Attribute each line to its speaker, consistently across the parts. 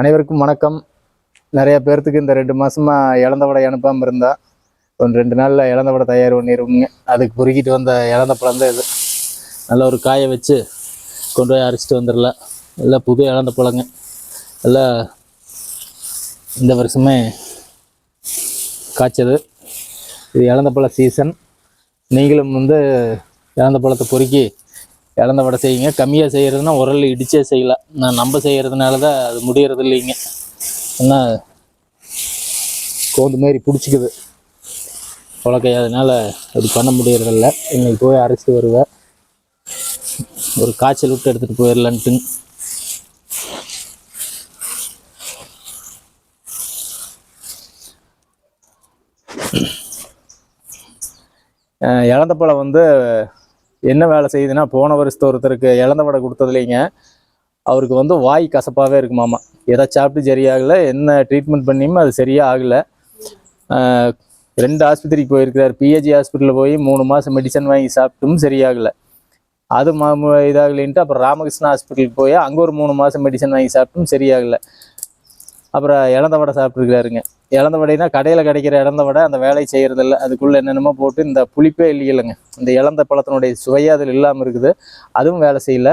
Speaker 1: அனைவருக்கும் வணக்கம். நிறைய பேர்த்துக்கு இந்த ரெண்டு மாசமா இழந்த வடை அனுப்பாமல் இருந்தா ஒரு ரெண்டு நாளில் இழந்த வடை தயார் பண்ணிடுவோங்க அதுக்கு பொறுக்கிட்டு வந்த இழந்த பழம் தான் இது. நல்ல ஒரு காய வச்சு கொண்டு போய் அரைச்சிட்டு வந்துடலாம் எல்லாம் புது இழந்த பழங்க. எல்லாம் இந்த வருஷமே காய்ச்சது. இது இழந்த பழ சீசன் நீங்களும் வந்து இழந்த பழத்தை பொறுக்கி இழந்த வடை செய்யுங்க. கம்மியாக செய்கிறதுனா உரல் இடிச்சே செய்யலாம். நான் நம்ம செய்கிறதுனால தான் அது முடியறது இல்லைங்க. ஏன்னா கோந்து மாதிரி பிடிச்சிக்குது. உலகை அதனால் அது பண்ண முடியறதில்ல. இன்னைக்கு போய் அரைச்சிட்டு வருவேன். ஒரு காய்ச்சல் விட்டு எடுத்துகிட்டு போயிடலான்ட்டு இழந்த பழம் வந்து என்ன வேலை செய்யுதுன்னா போன வருஷத்து ஒருத்தருக்கு இழந்த வடை கொடுத்ததுலைங்க அவருக்கு வந்து வாய் கசப்பாகவே இருக்குமாமா எதை சாப்பிட்டு சரியாகலை என்ன ட்ரீட்மெண்ட் பண்ணியும் அது சரியாக ஆகலை. ரெண்டு ஆஸ்பத்திரிக்கு போயிருக்கிறார். பிஹெச்சி ஹாஸ்பிட்டலில் போய் மூணு மாதம் மெடிசன் வாங்கி சாப்பிட்டும் சரியாகலை. அது மா இதாகலைன்ட்டு அப்புறம் ராமகிருஷ்ணா ஹாஸ்பிட்டலுக்கு போய் அங்கே ஒரு மூணு மாதம் மெடிசன் வாங்கி சாப்பிட்டும் சரியாகலை. அப்புறம் இழந்த வடை சாப்பிட்ருக்காருங்க இழந்த வடைனா கடையில் கிடைக்கிற இழந்த வடை அந்த வேலை செய்கிறதில்ல அதுக்குள்ளே என்னென்னமோ போட்டு இந்த புளிப்பே இல்லையில்லைங்க. இந்த இழந்த பழத்தினுடைய சுவையே அதில் இல்லாமல் இருக்குது. அதுவும் வேலை செய்யல.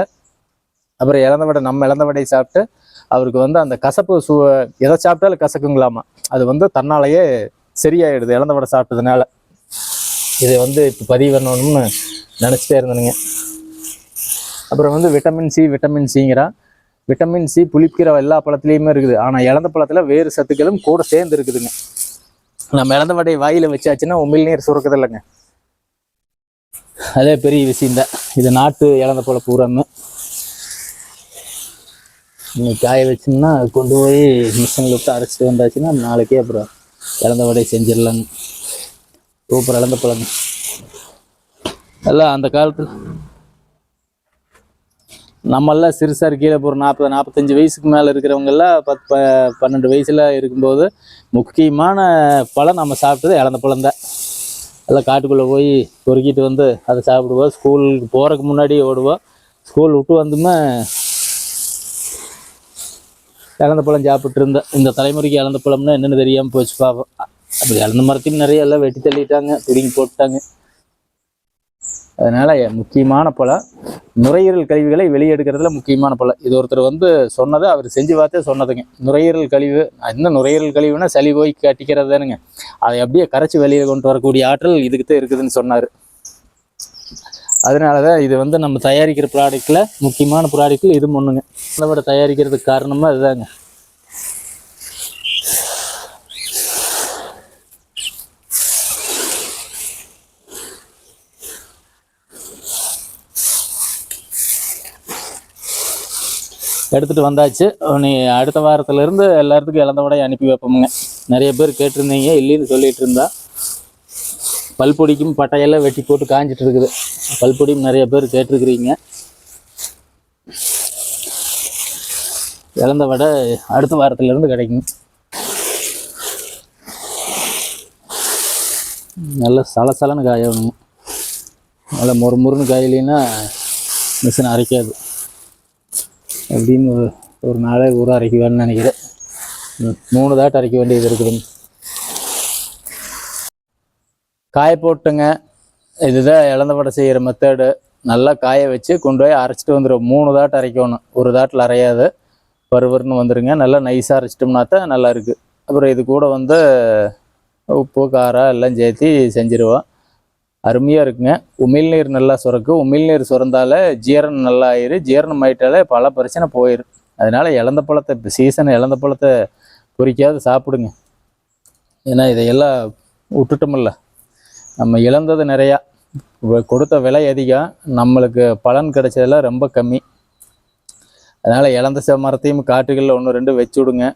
Speaker 1: அப்புறம் இழந்த வடை நம்ம இழந்த வடையை சாப்பிட்டு அவருக்கு வந்து அந்த கசப்பு சு எதை சாப்பிட்டாலும் கசக்குங்களாமா. அது வந்து தன்னாலேயே சரியாயிடுது இழந்த வடை சாப்பிட்டதுனால. இதை வந்து இப்போ பதிவு பண்ணணும்னு நினச்சிட்டே இருந்தேனுங்க. அப்புறம் வந்து விட்டமின் சி விட்டமின் சிங்கிறான் விட்டமின் சி புளிப்பிக்கிற எல்லா பழத்துலேயுமே இருக்குது. ஆனால் இழந்த பழத்தில் வேறு சத்துக்களும் கூட சேர்ந்து இருக்குதுங்க. நம்ம இழந்த வடை வாயில் வச்சாச்சுன்னா உமிழ் நீர் சுரக்குது இல்லைங்க. அதே பெரிய விஷயம்தான் இது நாட்டு இழந்த பழ பூராமே. இன்னைக்கு காய வச்சோம்னா கொண்டு போய் மிஷினில் விட்டு அரைச்சிட்டு வந்தாச்சுன்னா நாளைக்கே அப்புறம் இழந்த வடை செஞ்சிடலாங்க. சூப்பர் இழந்த பழங்க. எல்லாம் அந்த காலத்தில் நம்மெல்லாம் சிறுசாக கீழே போகிற நாற்பது நாற்பத்தஞ்சு வயசுக்கு மேலே இருக்கிறவங்கெல்லாம் பத் ப பன்னெண்டு வயசில் இருக்கும்போது முக்கியமான பழம் நம்ம சாப்பிட்டது இழந்த பழம் தான். எல்லாம் காட்டுக்குள்ளே போய் பொறுக்கிட்டு வந்து அதை சாப்பிடுவோம் ஸ்கூலுக்கு போகிறதுக்கு முன்னாடி ஓடுவோம் ஸ்கூல் விட்டு வந்துமே இழந்த பழம் சாப்பிட்டு இருந்தேன். இந்த தலைமுறைக்கு இழந்த பழம்னா என்னென்னு தெரியாமல் போச்சு பாவம். அப்படி இழந்த மரத்தையும் நிறைய எல்லாம் வெட்டி தள்ளிட்டாங்க பிடிங்கி போட்டுட்டாங்க. அதனால் முக்கியமான பல நுரையீரல் கழிவுகளை வெளியெடுக்கிறதுல முக்கியமான பல. இது ஒருத்தர் வந்து சொன்னதை அவர் செஞ்சு பார்த்தே சொன்னதுங்க. நுரையீரல் கழிவு என்ன நுரையீரல் கழிவுனா சளி போய் கட்டிக்கிறது தானுங்க. அதை அப்படியே கரைச்சி வெளியே கொண்டு வரக்கூடிய ஆற்றல் இதுக்கு தான் இருக்குதுன்னு சொன்னார். அதனால தான் இது வந்து நம்ம தயாரிக்கிற ப்ராடக்ட்டில் முக்கியமான ப்ராடக்ட்டில் இது ஒன்றுங்க அதை விட தயாரிக்கிறதுக்கு காரணமாக இதுதாங்க எடுத்துகிட்டு வந்தாச்சு. நீ அடுத்த வாரத்துலேருந்து எல்லாத்துக்கும் இழந்தவடையை அனுப்பி வைப்போமுங்க. நிறைய பேர் கேட்டிருந்தீங்க இல்லைன்னு சொல்லிட்டு இருந்தா. பல்பொடிக்கும் பட்டையெல்லாம் வெட்டி போட்டு காஞ்சிட்டு இருக்குது. பல்பொடியும் நிறைய பேர் கேட்டிருக்கிறீங்க. இழந்த வடை அடுத்த வாரத்துலேருந்து கிடைக்கும். நல்ல சலசலன்னு காயணும். நல்லா மொறு மொறுன்னு காயிலின்னா மிஷின் அரைக்காது. எப்படின்னு ஒரு ஒரு நாளே ஊற அரைக்குவேன்னு நினைக்கிறேன். மூணு தாட்டு அரைக்க வேண்டியது இருக்குதுங்க காய போட்டுங்க. இதுதான் இழந்த வடை செய்கிற மெத்தேடு நல்லா காய வச்சு கொண்டு போய் அரைச்சிட்டு வந்துடும் மூணு தாட்டு அரைக்கணும். ஒரு தாட்டில் அரையாது. பருவருன்னு வந்துடுங்க நல்லா நைஸாக அரைச்சிட்டோம்னா தான் நல்லா இருக்குது அப்புறம் இது கூட வந்து உப்பு காரம் எல்லாம் சேர்த்து செஞ்சிருவோம். அருமையாக இருக்குங்க. உமிழ்நீர் நல்லா சுரக்கு உமிழ்நீர் சுரந்தாலே ஜீரணம் நல்லா ஆயிரு ஜீரணம் ஆயிட்டாலே பல பிரச்சனை போயிடும் அதனால் இழந்த பழத்தை சீசன் இழந்த பழத்தை பொறிக்காது சாப்பிடுங்க. ஏன்னா இதையெல்லாம் விட்டுட்டோமில்ல நம்ம இழந்தது நிறையா. வ- கொடுத்த விலை அதிகம். நம்மளுக்கு பலன் கிடைச்சதெல்லாம் ரொம்ப கம்மி. அதனால் இழந்த ச மரத்தையும் காட்டுகளில் ஒன்று ரெண்டு வச்சு விடுங்க.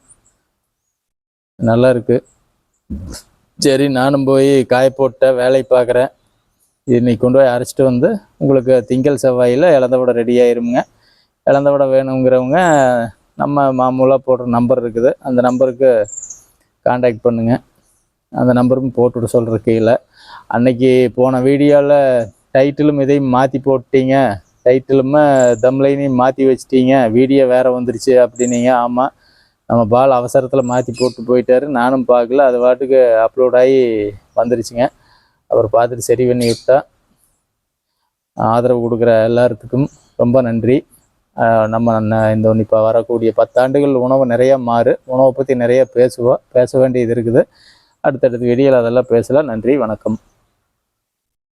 Speaker 1: நல்லா இருக்குது சரி நானும் போய் காய போட்ட வேலை பார்க்குறேன் இன்னைக்கு கொண்டு போய் அரைச்சிட்டு வந்து உங்களுக்கு திங்கள் செவ்வாயில் இழந்த வடை ரெடி ஆயிருங்க இழந்த வடை வேணுங்கிறவங்க நம்ம மாமூலாக போடுற நம்பர் இருக்குது. அந்த நம்பருக்கு காண்டாக்ட் பண்ணுங்க. அந்த நம்பருக்கும் போட்டுவிட சொல்கிற கீழே. அன்னைக்கு போன வீடியோவில் டைட்டிலும் இதையும் மாற்றி போட்டீங்க. டைட்டிலுமே தம்லைனையும் மாற்றி வச்சிட்டீங்க. வீடியோ வேறு வந்துருச்சு அப்படின்னீங்க. ஆமாம் நம்ம பால் அவசரத்தில் மாற்றி போட்டு போயிட்டாரு. நானும் பார்க்கல. அது பாட்டுக்கு அப்லோட் ஆகி வந்துருச்சுங்க. அவர் பார்த்துட்டு சரி பண்ணி விட்டா ஆதரவு கொடுக்குற எல்லாத்துக்கும் ரொம்ப நன்றி. நம்ம இந்த இப்போ வரக்கூடிய பத்தாண்டுகள் உணவு நிறையா மாறு உணவை பற்றி நிறைய பேசுவோம் பேச வேண்டியது இருக்குது. அடுத்தடுத்த வெளியில் அதெல்லாம் பேசலாம். நன்றி வணக்கம்.